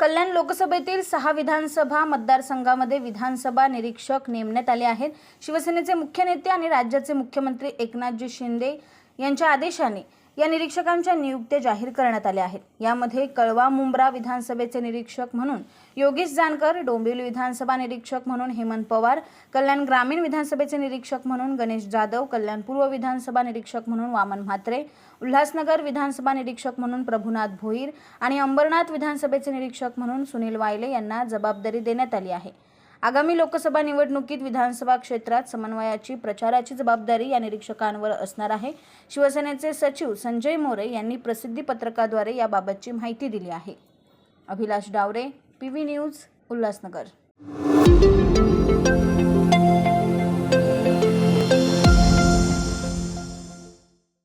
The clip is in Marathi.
कल्याण लोकसभेतील सहा विधानसभा मतदारसंघामध्ये विधानसभा निरीक्षक नेमण्यात आले आहेत. शिवसेनेचे मुख्य नेते आणि राज्याचे मुख्यमंत्री एकनाथजी शिंदे यांच्या आदेशाने या निरीक्षकांच्या नियुक्त्या जाहीर करण्यात आल्या आहेत. यामध्ये कळवा मुंब्रा विधानसभेचे निरीक्षक म्हणून योगेश जानकर डोंबिवली विधानसभा निरीक्षक म्हणून हेमंत पवार कल्याण ग्रामीण विधानसभेचे निरीक्षक म्हणून गणेश जाधव कल्याण पूर्व विधानसभा निरीक्षक म्हणून वामन म्हात्रे उल्हासनगर विधानसभा निरीक्षक म्हणून प्रभुनाथ भोईर आणि अंबरनाथ विधानसभेचे निरीक्षक म्हणून सुनील वायले यांना जबाबदारी देण्यात आली आहे. आगामी लोकसभा निवडणुकीत विधानसभा क्षेत्रात समन्वयाची प्रचाराची जबाबदारी या निरीक्षकांवर असणार आहे. शिवसेनेचे सचिव संजय मोरे यांनी प्रसिद्धी पत्रकाद्वारे याबाबतची माहिती दिली आहे. Abhilash Daware P V news Ulhasnagar.